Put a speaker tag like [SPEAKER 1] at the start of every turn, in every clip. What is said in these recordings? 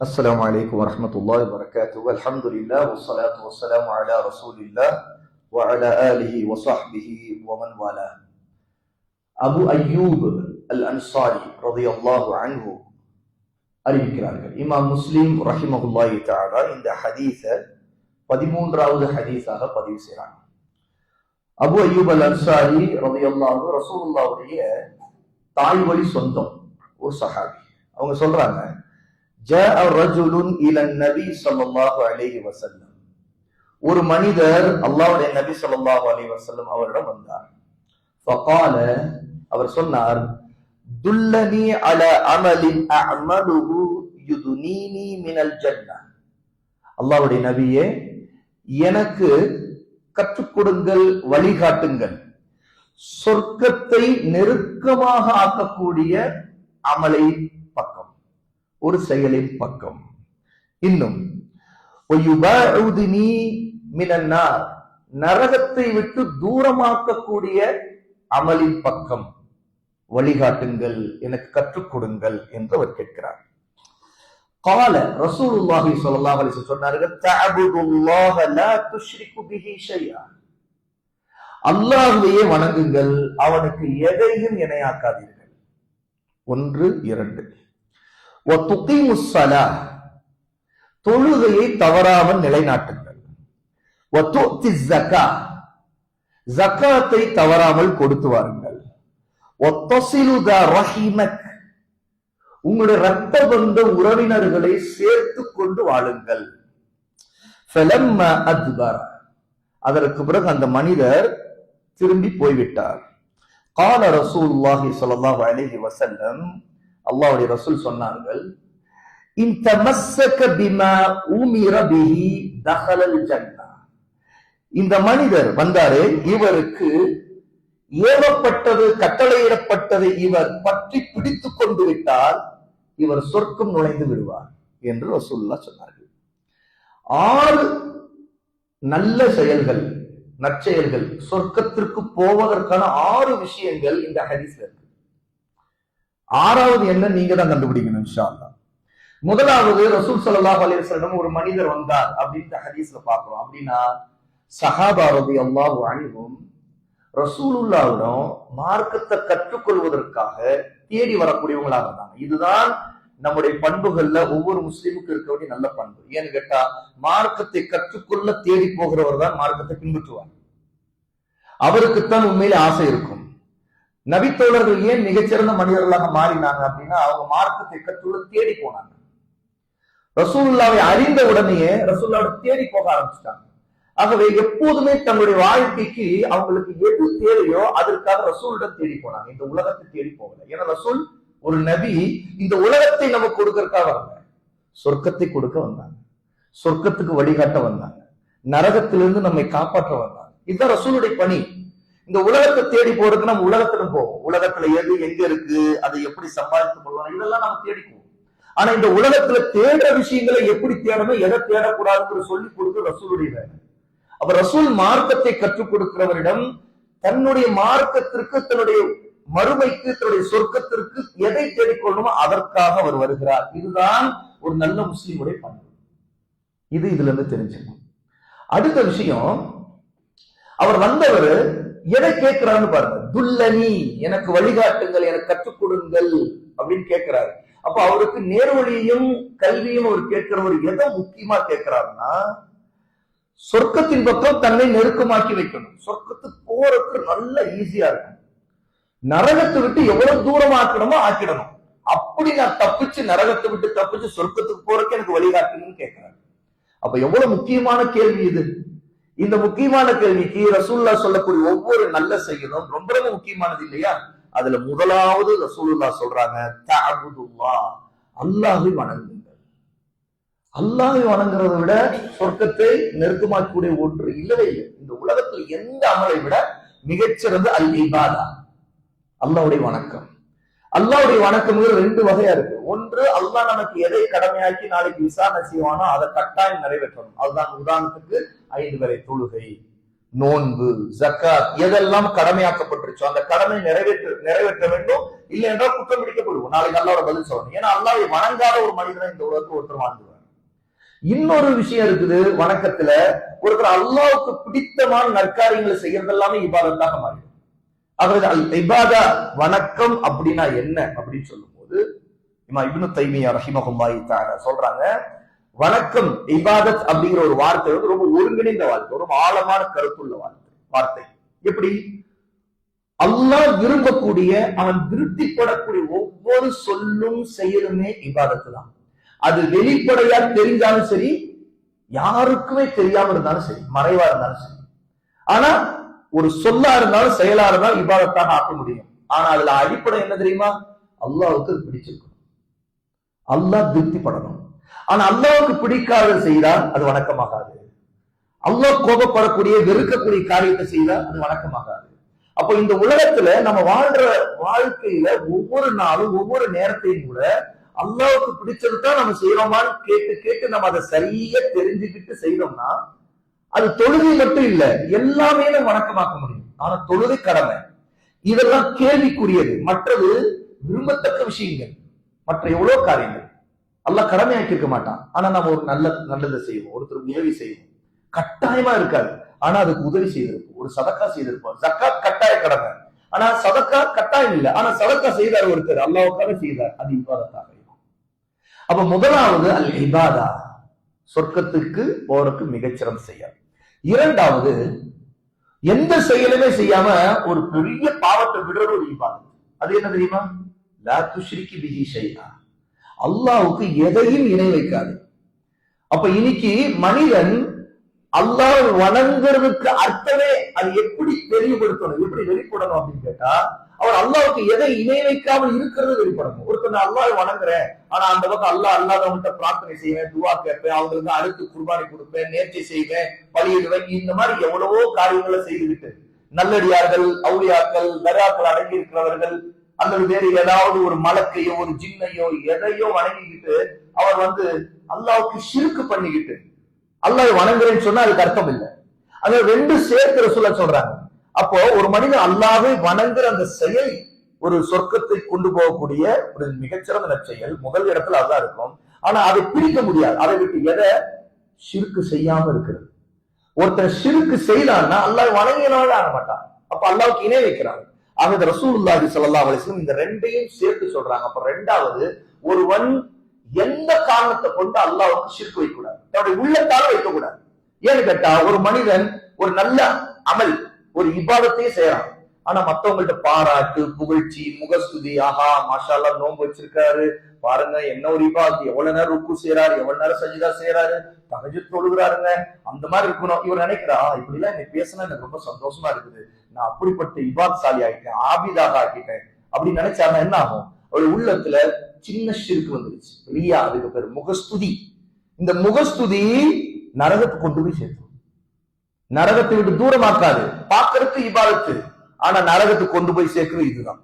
[SPEAKER 1] السلام عليكم ورحمة الله وبركاته الحمد لله والصلاة والسلام على رسول الله وعلى آله وصحبه ومن والاه அபு அய்யூப் அல் அன்சாரி ரதியல்லாஹு அன்ஹு அறிவிக்கிறார்கள் இமாம் முஸ்லிம் ரஹிமஹுல்லாஹி தஆலா இந்த ஹதீஸ பதிமூன்றாவது ஹதீஸாக பதிவு செய்றாங்க அபு அய்யூப் அல் அன்சாரி ரதியல்லாஹு ரசூலுல்லாஹுடைய தாய் வழி சொந்தம் ஒரு சஹாபி அவங்க சொல்றாங்க ஜாஅ ரஜுலுன் இலன் நபி ஸல்லல்லாஹு அலைஹி வஸல்லம். ஒரு மனிதர் அல்லாஹ்வுடைய நபி ஸல்லல்லாஹு அலைஹி வஸல்லம் அவரிடம் வந்தார். ஃபகால அவர் சொன்னார் துல்லனி அல அமலின் அஅமலுஹு யுதுனீனி மினல் ஜன்னah அல்லாஹ்வுடைய நபியே எனக்கு கற்றுக் கொடுங்கள் வழிகாட்டுங்கள். சொர்க்கத்தை நெருக்கமாக ஆக்கக்கூடிய அமலை ஒரு செயலின் பக்கம். இன்னும் நரகத்தை விட்டு தூரமாக்கக்கூடிய அமலின் பக்கம். வழிகாட்டுங்கள் எனக்கு கற்றுக் கொடுங்கள் என்று அவர் கேட்கிறார். கால ரசூலுல்லாஹி ஸல்லல்லாஹு அலைஹி சொன்னார்கள் தஅபுதுல்லாஹ லா துஷ்ரிகு பிஹி ஷைஆ. அல்லாஹ்வையே வணங்குங்கள் அவனுக்கு எதையும் இணையாக்காதீர்கள். ஒன்று இரண்டு. தொழுகையை தவறாமல் நிலைநாட்டுங்கள் ஜக்காத்தை தவறாமல் கொடுத்து வாருங்கள் ஒத்தசிலுதா உங்களுடைய ரத்த பந்த உறவினர்களை சேர்த்து கொண்டு வாழுங்கள் அதற்கு பிறகு அந்த மனிதர் திரும்பி போய்விட்டார் கால ரசூலுல்லாஹி ஸல்லல்லாஹு அலைஹி அல்லாவுடைய ரசூல் சொன்னார்கள் இந்த தமஸ்ஸக பிமா உமிர பிஹி தஹலல் இந்த மனிதர் வந்தாரே இவருக்கு ஏவப்பட்டது கட்டளையிடப்பட்டது இவர் பற்றி பிடித்துக் கொண்டு விட்டால் இவர் சொர்க்கம் நுழைந்து விடுவார் என்று ரசூல்லா சொன்னார்கள். ஆறு நல்ல செயல்கள் நற்செயல்கள் சொர்க்கத்திற்கு போவதற்கான ஆறு விஷயங்கள் இந்த ஹதீஸ்ல ஆறாவது என்ன நீங்க தான் கண்டுபிடிக்கணும் முதலாவது ரசூல் சல்லா அலைஹி ஒரு மனிதர் வந்தார் அப்படின்னு ஹதீஸ்ல பாக்குறோம் அப்படின்னா சஹாபா ரலியல்லாஹு அணிவும் ரசூலுல்லாவிடம் மார்க்கத்தை கற்றுக்கொள்வதற்காக தேடி வரக்கூடியவங்களாக இருந்தாங்க. இதுதான் நம்முடைய பண்புகள்ல ஒவ்வொரு முஸ்லீமுக்கு இருக்க வேண்டிய நல்ல பண்பு. ஏன்னு கேட்டா மார்க்கத்தை கற்றுக்கொள்ள தேடி போகிறவர் தான் மார்க்கத்தை பின்பற்றுவார். அவருக்குத்தான் உண்மையிலே ஆசை இருக்கும். நபித்தோழர்கள் ஏன் மிகச்சிறந்த மனிதர்களாக மாறினாங்க அப்படின்னா அவங்க மார்க்கத்தை கற்றுள்ள தேடி போனாங்க. ரசூல்லாவை அறிந்த உடனேயே ரசூல்லாவோட தேடி போக ஆரம்பிச்சிட்டாங்க. ஆகவே எப்போதுமே தங்களுடைய வாழ்க்கைக்கு அவங்களுக்கு எது தேவையோ அதற்காக ரசூலிடம் தேடி போனாங்க. இந்த உலகத்தை தேடி போகல. ஏன்னா ரசூல் ஒரு நபி. இந்த உலகத்தை நமக்கு கொடுக்கறதுக்காக வரல சொர்க்கத்தை கொடுக்க வந்தாங்க. சொர்க்கத்துக்கு வழிகாட்ட வந்தாங்க. நரகத்திலிருந்து நம்மை காப்பாற்ற வந்தாங்க. இதுதான் ரசூலுடைய பணி. இந்த உலகத்தை தேடி போறது நம்ம உலகத்துல போவோம். உலகத்துல எது எங்க இருக்கு அதை எப்படி சம்பாதித்து கொள்ளலாம் இதெல்லாம் நம்ம தேடிக்குவோம் ஆனா இந்த உலகத்துல தேடுற விஷயங்களை எப்படி தேடணும் எதை தேடக்கூடாதுன்னு சொல்லி கொடுக்க ரசூலுடைய வேலை. அப்ப ரசூல் மார்க்கத்தை கற்றுக் கொடுக்கிறவரிடம் தன்னுடைய மார்க்கத்திற்கு தன்னுடைய மறுமைக்கு தன்னுடைய சொர்க்கத்திற்கு எதை தேடிக்கொள்ளணுமோ அதற்காக அவர் வருகிறார். இதுதான் ஒரு நல்ல முஸ்லீமுடைய பண்பு. இது இதுல இருந்து தெரிஞ்சுக்கணும். அடுத்த விஷயம் அவர் வந்தவர் எதை கேட்கிறான்னு பாருங்க. துல்லனி எனக்கு வழிகாட்டுங்கள் எனக்கு கற்றுக் கொடுங்கள் அப்படின்னு கேட்கிறாரு. அப்ப அவருக்கு நேர்வழியையும் கல்வியும் அவர் கேட்கிறவர் எதை முக்கியமா கேட்கிறாருன்னா சொர்க்கத்தின் பக்கம் தன்னை நெருக்கமாக்கி வைக்கணும். சொர்க்கத்துக்கு போறதுக்கு நல்ல ஈஸியா இருக்கும். நரகத்தை விட்டு எவ்வளவு தூரம் ஆக்கணுமோ ஆக்கிடணும். அப்படி நான் தப்பிச்சு நரகத்தை விட்டு தப்பிச்சு சொர்க்கத்துக்கு போறதுக்கு எனக்கு வழிகாட்டுங்கன்னு கேட்கிறாரு. அப்ப எவ்வளவு முக்கியமான கேள்வி இது? இந்த முக்கியமான கேள்விக்கு ரசூல்லா சொல்லக்கூடிய ஒவ்வொரு நல்ல செயலும் ரொம்ப ரொம்ப முக்கியமானது இல்லையா? அதுல முதலாவது ரசூலுல்லா சொல்றாங்க அல்லாஹை வணங்குங்கள். அல்லாஹை வணங்குறதை விட சொர்க்கத்தை நெருக்கமாக்கக்கூடிய ஒன்று இல்லவே இல்லை. இந்த உலகத்தில் எந்த அமலை விட மிகச்சிறந்த அல் இபாதா. அல்லாவுடைய வணக்கம். அல்லாவுடைய வணக்கம்ங்கிற ரெண்டு வகையா இருக்கு. ஒன்று அல்லாஹ் நமக்கு எதை கடமையாக்கி நாளைக்கு விசாரணை செய்வானோ அதை கட்டாயம் நிறைவேற்றணும். அதுதான் உதாரணத்துக்கு ஐந்து வரை தொழுகை நோன்பு ஜக்காத் எதெல்லாம் கடமையாக்கப்பட்டுருச்சோ அந்த கடமை நிறைவேற்ற நிறைவேற்ற வேண்டும். இல்லை என்றால் குற்றம் பிடிக்கப்படுவோம் நாளைக்கு அல்லாவோட பதில் சொல்லணும். ஏன்னா அல்லாவை வணங்காத ஒரு மனிதனை இந்த உலகத்தில் ஒருத்தர் வாழ்ந்துவார் இன்னொரு விஷயம் இருக்குது வணக்கத்துல ஒருத்தர் அல்லாவுக்கு பிடித்தமான நற்காரியங்களை செய்யறது எல்லாமே இபாதத்தாக மாறிடும். அதாவது அல் இபாதா வணக்கம் அப்படின்னா என்ன அப்படின்னு சொல்லும்போது இமா இப்னு தைமியா ரஹிமஹுல்லாஹி தஆலா சொல்றாங்க வணக்கம் இபாதத் அப்படிங்கிற ஒரு வார்த்தை வந்து ரொம்ப ஒருங்கிணைந்த வார்த்தை ரொம்ப ஆழமான கருத்துள்ள வார்த்தை வார்த்தை. எப்படி? அல்லாஹ் விரும்பக்கூடிய அவன் திருப்திப்படக்கூடிய ஒவ்வொரு சொல்லும் செயலுமே இபாதத்து தான். அது வெளிப்படையா தெரிஞ்சாலும் சரி யாருக்குமே தெரியாம இருந்தாலும் சரி மறைவா இருந்தாலும் சரி. ஆனா ஒரு சொல்லா இருந்தாலும் செயலா இருந்தாலும் இபாதத்தாக ஆக்க முடியும். ஆனா அதுல அடிப்படை என்ன தெரியுமா? அல்லாவுக்கு அது பிடிச்சிருக்கும். அல்லாஹ் திருப்திப்படணும். ஆனா அல்லாவுக்கு பிடிக்காத செய்தால் அது வணக்கமாகாது. அல்லாஹ் கோபப்படக்கூடிய வெறுக்கக்கூடிய காரியத்தை செய்தால் அது வணக்கமாகாது. அப்போ இந்த உலகத்துல நம்ம வாழ்ற வாழ்க்கையில ஒவ்வொரு நாளும் ஒவ்வொரு நேரத்தையும் கூட அல்லாவுக்கு பிடிச்சது தான் நம்ம செய்யறோமான்னு கேட்டு கேட்டு நம்ம அதை சரியா தெரிஞ்சுக்கிட்டு செய்யறோம்னா அது தொழுகை மட்டும் இல்ல எல்லாமே நம்ம வணக்கமாக்க முடியும். ஆனா தொழுகை கடமை. இதெல்லாம் கேள்விக்குரியது. மற்றது விரும்பத்தக்க விஷயங்கள். மற்ற எவ்வளவு காரியங்கள். அல்ல கடமையாக்கி இருக்க மாட்டான். ஆனா நம்ம ஒரு நல்ல நல்லதை செய்வோம். ஒருத்தருக்கு உதவி செய்வோம். கட்டாயமா இருக்காது. ஆனா அதுக்கு உதவி செய்திருப்போம். ஒரு சதக்கா செய்திருப்போம். ஜக்காத் கட்டாய கடமை. ஆனா சதக்கா கட்டாயம் இல்லை. ஆனா சதக்கா செய்தார் ஒருத்தர். அல்லாவுக்காக செய்தார். அது இபாதத்தாக இருக்கும். அப்ப முதலாவது அல் இபாதா. சொர்க்கத்துக்கு போறதுக்கு மிகச்சிறந்த செயல். இரண்டாவது எந்த செயலுமே செய்யாம ஒரு பெரிய பாவத்தை விடுறது ஒரு இபாதம் அது என்ன தெரியுமா? லா ஸ்ரீக்கு பிஹி செய்யா அல்லாவுக்கு எதையும் இணை வைக்காது. அப்ப இன்னைக்கு மனிதன் அல்லாஹ் வணங்குறதுக்கு அர்த்தமே அது எப்படி தெளிவுபடுத்தணும் எப்படி வெளிப்படணும் அப்படின்னு கேட்டா அவர் அல்லாவுக்கு எதை இணை வைக்காமல் இருக்கிறது வெளிப்படணும். ஒருத்தர் நான் அல்லாஹ் வணங்குறேன் ஆனா அந்த பக்கம் அல்லாஹ் அல்லாதவங்கிட்ட பிரார்த்தனை செய்வேன் துவா கேட்பேன் அவங்களுக்கு அடுத்து குர்பானி கொடுப்பேன் நேர்ச்சி செய்வேன் பலியிடுவேன் இந்த மாதிரி எவ்வளவோ காரியங்களை செய்துவிட்டு நல்லடியார்கள் அவுளியாக்கள் தராக்கள் அடங்கி இருக்கிறவர்கள் அல்லது வேறு ஏதாவது ஒரு மலக்கையோ ஒரு ஜின்னையோ எதையோ வணங்கிக்கிட்டு அவர் வந்து அல்லாவுக்கு சிறுக்கு பண்ணிக்கிட்டு அல்லாஹ் வணங்குறேன்னு சொன்னா அதுக்கு அர்த்தம் இல்லை அது ரெண்டு சேர்க்கிற சொல்ல சொல்றாங்க. அப்போ ஒரு மனிதன் அல்லாவை வணங்குற அந்த செயல் ஒரு சொர்க்கத்தை கொண்டு போகக்கூடிய ஒரு மிகச்சிறந்த நற்செயல் முதல் இடத்துல அதான் இருக்கும். ஆனா அதை பிரிக்க முடியாது. அதை விட்டு எதை? சிறுக்கு செய்யாம இருக்கிறது. ஒருத்தன் சிறுக்கு செய்யலான்னா அல்லாஹ் வணங்கினாலும் ஆக மாட்டான் அப்ப அல்லாவுக்கு இணை வைக்கிறாங்க ஆக இந்த ரசூலுல்லாஹி சல்லா அலிஸ்லம் இந்த ரெண்டையும் சேர்த்து சொல்றாங்க. அப்ப ரெண்டாவது ஒருவன் எந்த காரணத்தை கொண்டு அல்லாவுக்கு சிறுக்கு வைக்கக்கூடாது? தன்னுடைய உள்ளத்தால வைக்கக்கூடாது. ஏன்னு கேட்டா ஒரு மனிதன் ஒரு நல்ல அமல் ஒரு இபாதத்தையே செய்யறான். ஆனா மத்தவங்கள்ட்ட பாராட்டு புகழ்ச்சி முகஸ்துதி ஆஹா மாஷால்லா நோன்பு வச்சிருக்காரு. பாருங்க என்ன ஒரு இபாத் எவ்வளவு நேரம் ருக்கு செய்யறாரு எவ்வளவு நேரம் சஜிதா செய்யறாரு தகஜு தொழுகிறாருங்க அந்த மாதிரி இருக்கணும். இவர் நினைக்கிறா இப்படி எல்லாம் எனக்கு பேசினா எனக்கு ரொம்ப சந்தோஷமா இருக்குது. நான் அப்படிப்பட்ட இபாத்சாலி ஆகிட்டேன் ஆபிதாக ஆக்கிட்டேன் அப்படி நினைச்சாருன்னா என்ன ஆகும்? ஒரு உள்ளத்துல சின்ன ஷிருக்கு வந்துருச்சு. ரியா அதுக்கு பேர் முகஸ்துதி. இந்த முகஸ்துதி நரகத்தை கொண்டு போய் சேர்க்கும். நரகத்தை விட்டு தூரமாக்காது. பார்க்கறதுக்கு இபாதத்து. ஆனா நரகத்துக்கு கொண்டு போய் சேர்க்கிறது இதுதான்.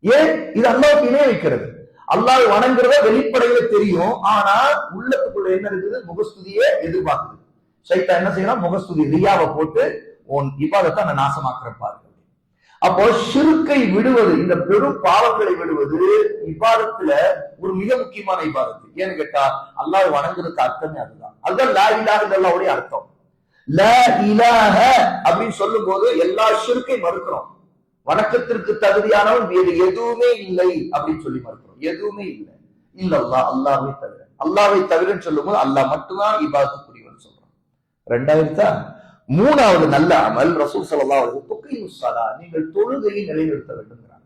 [SPEAKER 1] ஏன்? இது அல்லாவுக்கு இணைய வைக்கிறது. அல்லாஹ் வணங்குறத வெளிப்படையில தெரியும். ஆனா உள்ளத்துக்குள்ள என்ன இருக்குது? முகஸ்துதியே எதிர்பார்க்குது. சைத்தா என்ன செய்யலாம் முகஸ்துதி ரியாவை போட்டு உன் இபாதத்தை நான் நாசமாக்குறப்பாரு அப்போ சிறுக்கை விடுவது இந்த பெரும் பாவங்களை விடுவது இபாதத்துல ஒரு மிக முக்கியமான இபாதத்து. ஏன்னு கேட்டா அல்லாஹ் வணங்குறதுக்கு அர்த்தமே அதுதான். அதுதான் லா இலாஹ அர்த்தம். லா இலாக அப்படின்னு சொல்லும் போது எல்லா சிறுக்கையும் மறுக்கிறோம். வணக்கத்திற்கு தகுதியானவன் வேறு எதுவுமே இல்லை அப்படின்னு சொல்லி மறுக்கிறோம். எதுவுமே இல்லை. இல்ல அல்லா அல்லாவே தவிர. அல்லாவை தவிரன்னு சொல்லும் போது அல்லாஹ் மட்டும்தான் இபாதத்துக்குரியவன் சொல்றோம் ரெண்டாயிரத்தா மூணாவது நல்ல அமல் ரசூல் ஸல்லல்லாஹு சலா நீங்கள் தொழுகையை நிலைநிறுத்த வேண்டும்ங்கிறாங்க.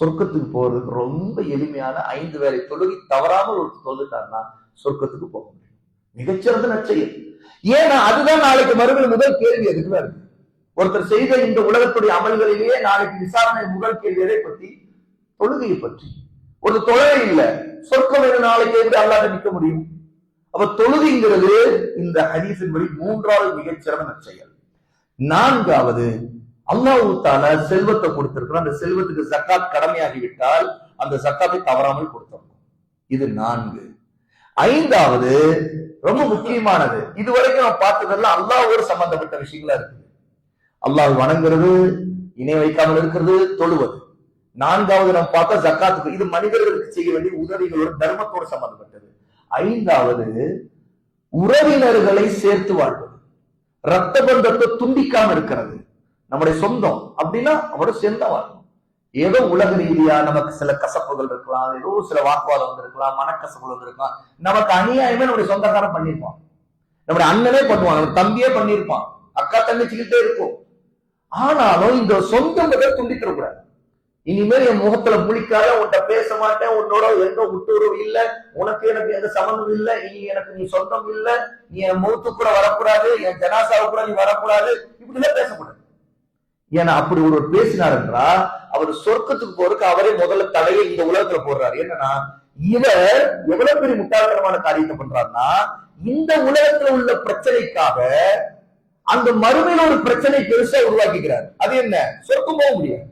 [SPEAKER 1] சொர்க்கத்துக்கு போறதுக்கு ரொம்ப எளிமையான ஐந்து வேலை தொழுகை தவறாமல் ஒரு தொழுதுட்டாருன்னா சொர்க்கத்துக்கு போக முடியும். மிகச்சிறந்த நற்செயல் ஏன்னா அதுதான் நாளைக்கு மறுபடியும் முதல் கேள்வி அதுக்குதான் இருக்கு ஒருத்தர் செய்த இந்த உலகத்துடைய அமல்களிலேயே நாளைக்கு விசாரணை முதல் கேள்வி எதை பத்தி தொழுகையை பற்றி. ஒரு தொழுகை இல்ல. சொர்க்கம் என்று நாளைக்கு எப்படி அல்லாத நிற்க முடியும். அப்ப தொழுகைங்கிறது இந்த ஹதீஸின்படி மூன்றாவது மிகச்சிறந்த நற்செயல் நான்காவது அல்லாஹு தால செல்வத்தை கொடுத்திருக்கிறோம் அந்த செல்வத்துக்கு சக்காத் கடமையாகிவிட்டால் அந்த சக்காத்தை தவறாமல் கொடுத்தோம் இது நான்கு. ஐந்தாவது ரொம்ப முக்கியமானது. இதுவரைக்கும் நான் பார்த்ததெல்லாம் அல்லாவோடு சம்பந்தப்பட்ட விஷயங்களா இருக்குது. அல்லாஹ் வணங்குறது இணை வைக்காமல் இருக்கிறது தொழுவது. நான்காவது நம்ம பார்த்தா ஜக்காத்துக்கு இது மனிதர்களுக்கு செய்ய வேண்டிய உதவிகளோட தர்மத்தோடு சம்பந்தப்பட்டது. ஐந்தாவது உறவினர்களை சேர்த்து வாழ்வது. ரத்த பந்தத்தை துண்டிக்காம இருக்கிறது. நம்முடைய சொந்தம் அப்படின்னா அவரோட சேர்ந்தா வாழணும் ஏதோ உலக ரீதியா நமக்கு சில கசப்புகள் இருக்கலாம் ஏதோ சில வாக்குவாதம் வந்திருக்கலாம் மனக்கசப்புகள் வந்திருக்கலாம். நமக்கு அநியாயமே நம்முடைய சொந்தக்காரன் பண்ணியிருப்பான். நம்முடைய அண்ணனே பண்ணுவான் நம்ம தம்பியே பண்ணியிருப்பான். அக்கா தங்கச்சிக்கிட்டே இருக்கும் ஆனாலும் இந்த சொந்தம் துண்டித்திடக்கூடாது இனிமேல் என் முகத்துல முழிக்காத உன்கிட்ட பேச மாட்டேன் உன்னோட எந்த உட்டுறவு இல்ல உனக்கு எனக்கு எந்த சம்மந்தம் இல்ல நீ எனக்கு நீ சொந்தம் இல்ல நீ என் முகத்து கூட வரக்கூடாது என் ஜனாசாவை கூட நீ வரக்கூடாது இப்படிலாம் பேசக்கூடாது. ஏன்னா அப்படி ஒருவர் பேசினார் என்றா அவர் சொர்க்கத்துக்கு போறதுக்கு அவரே முதல்ல தலையை இந்த உலகத்துல போடுறாரு. என்னன்னா இவர் எவ்வளவு பெரிய முட்டாள்தனமான காரியத்தை பண்றாருன்னா இந்த உலகத்துல உள்ள பிரச்சனைக்காக அந்த மறுமையில ஒரு பிரச்சனை பெருசா உருவாக்கிக்கிறார். அது என்ன? சொர்க்கம் போக முடியாது.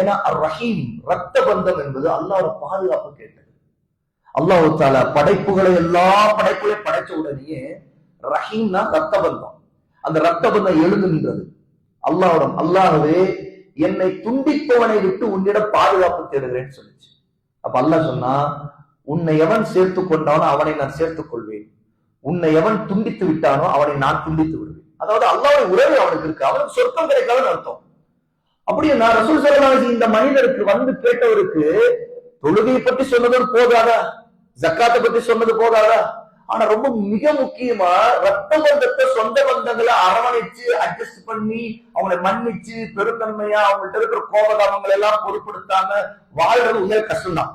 [SPEAKER 1] ஏன்னா அர் ரஹீம் ரத்த பந்தம் என்பது அல்லாஹ் பாதுகாப்பு கேட்டது. அல்லாஹ் தால படைப்புகளை எல்லா படைப்புகளையும் படைச்ச உடனேயே ரஹீம்னா ரத்த பந்தம். அந்த ரத்த பந்தம் எழுந்து நின்றது. அல்லாஹ்விடம் அல்லாஹவே என்னை துண்டிப்பவனை விட்டு உன்னிடம் பாதுகாப்பு தேடுகிறேன்னு சொல்லிச்சு. அப்ப அல்லாஹ் சொன்னா உன்னை எவன் சேர்த்து கொண்டானோ அவனை நான் சேர்த்துக் கொள்வேன். உன்னை எவன் துண்டித்து விட்டானோ அவனை நான் துண்டித்து விடுவேன். அதாவது அல்லாவுடைய உறவு அவனுக்கு இருக்கு. அவனுக்கு சொர்க்கம் கிடைக்காதுன்னு அர்த்தம். அப்படியே நான் ரசூல் சல்லாஹ் இந்த மனிதருக்கு வந்து கேட்டவருக்கு தொழுகையை பற்றி சொன்னது போதாதா? ஜக்காத்தை பத்தி சொன்னது போதாதா? ஆனா ரொம்ப மிக முக்கியமா ரத்த பந்தத்தை சொந்த பந்தங்களை அரவணைச்சு அட்ஜஸ்ட் பண்ணி அவங்களை மன்னிச்சு பெருத்தன்மையா அவங்கள்ட்ட இருக்கிற கோபதாபங்களை எல்லாம் பொருட்படுத்தாம வாழ்றது உண்மையில கஷ்டம்தான்.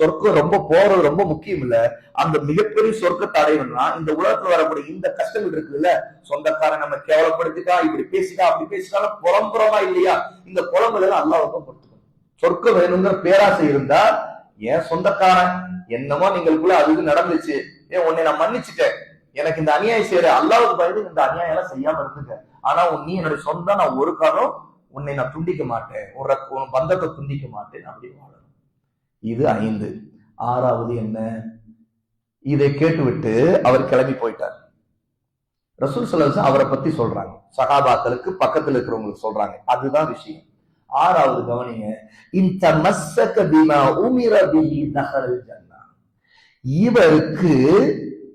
[SPEAKER 1] சொர்க்கம் ரொம்ப போறது ரொம்ப முக்கியம் இல்ல அந்த மிகப்பெரிய சொர்க்கத்தை அடையணும்னா இந்த உலகத்துல வரக்கூடிய இந்த கஷ்டங்கள் இருக்குல்ல சொந்தக்காரன் நம்ம கேவலப்படுத்திட்டா இப்படி பேசிட்டா அப்படி பேசிட்டாலும் புறம்புறமா இல்லையா? இந்த புலம்புல எல்லாம் அல்லாவுக்கும் பொறுத்துக்கணும் சொர்க்கம் வேணுங்கிற பேராசை இருந்தா ஏன் சொந்தக்காரன்? என்னமோ நீங்களுக்குள்ள அது இது நடந்துச்சு. ஏன் உன்னை நான் மன்னிச்சுட்டேன். எனக்கு இந்த அநியாயம் செய்யற அல்லாவுக்கு பயந்து இந்த அநியாயம் எல்லாம் செய்யாம இருந்துக்க. ஆனா உன் நீ என்னுடைய சொந்தம் நான் ஒரு காலம் உன்னை நான் துண்டிக்க மாட்டேன். உன் பந்தத்தை துண்டிக்க மாட்டேன். அப்படின்னு இது ஐந்து. ஆறாவது என்ன? இதை கேட்டுவிட்டு அவர் கிளம்பி போயிட்டார். ரசூல் சல்லல்லாஹு அவரை பத்தி சொல்றாங்க. சகாபாக்களுக்கு பக்கத்துல இருக்கிறவங்களுக்கு சொல்றாங்க. அதுதான் விஷயம். ஆறாவது கவனிங்க. இந்த மஸ்ஸக பிமா உமிர பிஹி தஹரல் ஜன்னா. இவருக்கு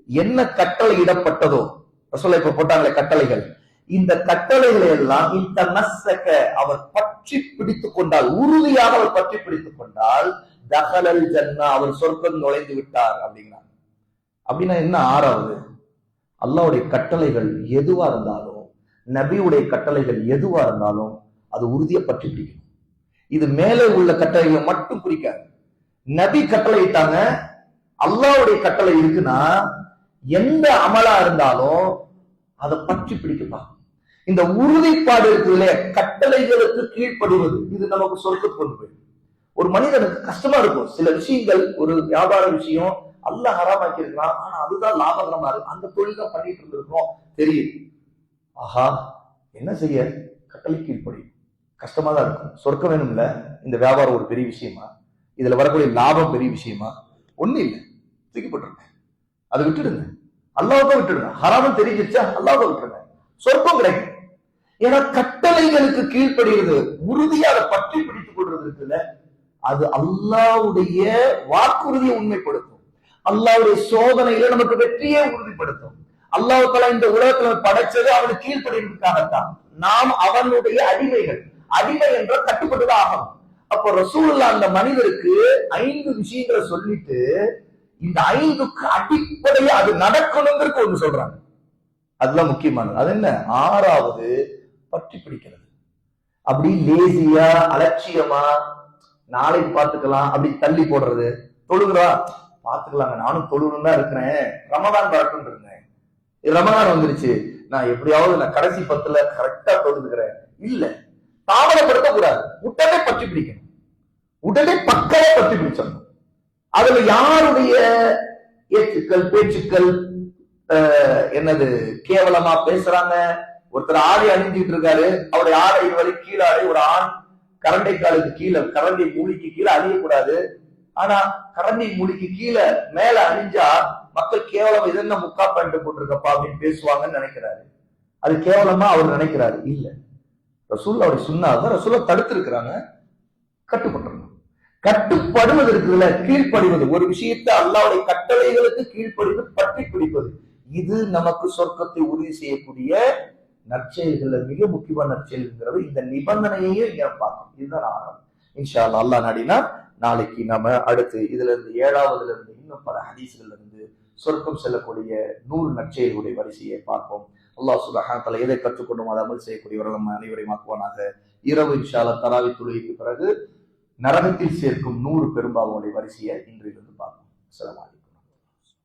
[SPEAKER 1] என்ன கட்டளை இடப்பட்டதோ? ரசூல் இப்ப போட்டாங்களே கட்டளைகள். இந்த கட்டளைகளை எல்லாம் இந்த மஸ்ஸக அவர் பற்றி பிடித்துக் கொண்டால் உறுதியாக அவர் பற்றி பிடித்துக் கொண்டால் தஹலல் ஜன்னா அவர் சொர்க்கம் நுழைந்து விட்டார் அப்படிங்கிறாங்க. அப்படின்னா என்ன ஆறாவது? அல்லாவுடைய கட்டளைகள் எதுவா இருந்தாலும் நபியுடைய கட்டளைகள் எதுவா இருந்தாலும் அது உறுதியை பற்றி பிடிக்கணும். இது மேலே உள்ள கட்டளையை மட்டும் குறிக்காது. நபி கட்டளை இட்டாங்க அல்லாவுடைய கட்டளை இருக்குன்னா எந்த அமலா இருந்தாலும் அதை பற்றி பிடிக்கப்பா இந்த உறுதிப்பாடு இல்லையா கட்டளைகளுக்கு கீழ்ப்படுவது. இது நமக்கு சொல்ல கொண்டு போயிடும். ஒரு மனிதனுக்கு கஷ்டமா இருக்கும். சில விஷயங்கள் ஒரு வியாபார விஷயம் அல்ல ஹராமாக்கி இருக்கலாம் ஆனா அதுதான் லாபகரமா இருக்கு அந்த தொழில் தான் பண்ணிட்டு இருந்திருக்கோம் தெரியுது. ஆஹா என்ன செய்ய? கட்டளை கீழ்ப்படி. கஷ்டமா தான் இருக்கும். சொர்க்கம் வேணும்ல? இந்த வியாபாரம் ஒரு பெரிய விஷயமா? இதுல வரக்கூடிய லாபம் பெரிய விஷயமா? ஒண்ணு இல்லை. தூக்கி அதை விட்டுடுங்க. அல்லாவுக்கு விட்டுடுங்க. ஹராமம் தெரிஞ்சிருச்சா? அல்லாவுக்கு விட்டுருங்க சொர்க்கம் கிடைக்கும். ஏன்னா கட்டளைகளுக்கு கீழ்ப்படுகிறது உறுதியாக பற்றி பிடித்துக் கொள்றது இருக்குல்ல அது அல்லாவுடைய வாக்குறுதியை உண்மைப்படுத்தும். அல்லாவுடைய சோதனையில நமக்கு வெற்றியை உறுதிப்படுத்தும். அல்லாஹ் தலா இந்த உலகத்துல படைச்சது அவனுக்கு கீழ்படுவதற்காகத்தான் நாம் அவனுடைய அடிமைகள். அடிமை என்ற கட்டுப்பட்டுதான் ஆகணும் அப்ப ரசூலுல்லா அந்த மனிதருக்கு ஐந்து விஷயங்களை சொல்லிட்டு இந்த ஐந்துக்கு அடிப்படையில் அது நடக்கணுங்கிறது ஒண்ணு சொல்றாங்க. அதுதான் முக்கியமானது. அது என்ன? ஆறாவது பற்றி பிடிக்கிறது. அப்படி லேசியா அலட்சியமா நாளைக்கு பார்த்துக்கலாம். அப்படி தள்ளி போடுறது. தொழுகிறா? பாத்துக்கலாங்க நானும் தொழுகணும் தான் இருக்கிறேன். ரமதான் வரட்டும் இருந்தேன். ரமதான் வந்துருச்சு. நான் எப்படியாவது நான் கடைசி பத்துல கரெக்டா தொழுதுக்கிறேன். இல்ல. தாமதப்படுத்த கூடாது உடனே பற்றி பிடிக்கணும். உடனே பக்கமே பற்றி பிடிச்சிடணும். அதுல யாருடைய ஏச்சுக்கள் பேச்சுக்கள் அஹ், என்னது கேவலமா பேசுறாங்க? ஒருத்தர் ஆடை அணிஞ்சுட்டு இருக்காரு. அவருடைய ஆடை இதுவரை கீழாடை ஒரு ஆண் கரண்டை காலுக்கு கீழே கரண்டை மூலிக்கு கீழே அணியக்கூடாது. ஆனா கரண்டை மூலிக்கு கீழே மேல அணிஞ்சா மக்கள் கேவலம் இதென்ன என்ன முக்கா பண்ணிட்டு போட்டிருக்கப்பா அப்படின்னு பேசுவாங்கன்னு நினைக்கிறாரு. அது கேவலமா அவர் நினைக்கிறாரு? இல்ல. ரசூல் அவரை சொன்னாதான் ரசூல தடுத்திருக்கிறாங்க. கட்டுப்பட்டுறணும். கட்டுப்படுவது இருக்குதுல்ல கீழ்ப்படிவது. ஒரு விஷயத்தை அல்லாவுடைய கட்டளைகளுக்கு கீழ்ப்படிவது பற்றி பிடிப்பது. இது நமக்கு சொர்க்கத்தை உறுதி செய்யக்கூடிய நற்செயல்கள்ல மிக முக்கியமான நற்செயல்ங்கிறது இந்த நிபந்தனையையும் இங்க பார்க்கணும். இதுதான் ஆரம்பம். இன்ஷா அல்லா அல்லாஹ் நாடினா நாளைக்கு நாம அடுத்து இதுல இருந்து ஏழாவதுல இருந்து இன்னும் பல ஹதீஸ்கள்ல இருந்து சொர்க்கம் செல்லக்கூடிய நூறு நற்செயல்களுடைய வரிசையை பார்ப்போம். அல்லாஹ் சுபஹான எதை கற்றுக்கொண்டும் அதை அமல் செய்யக்கூடியவர்கள் நம்ம அனைவரையும் ஆக்குவானாக. இரவு இன்ஷால தராவி தொழுகைக்கு பிறகு நரகத்தில் சேர்க்கும் நூறு பெரும்பாவனுடைய வரிசையை இன்றிலிருந்து பார்ப்போம். அஸ்ஸலாமு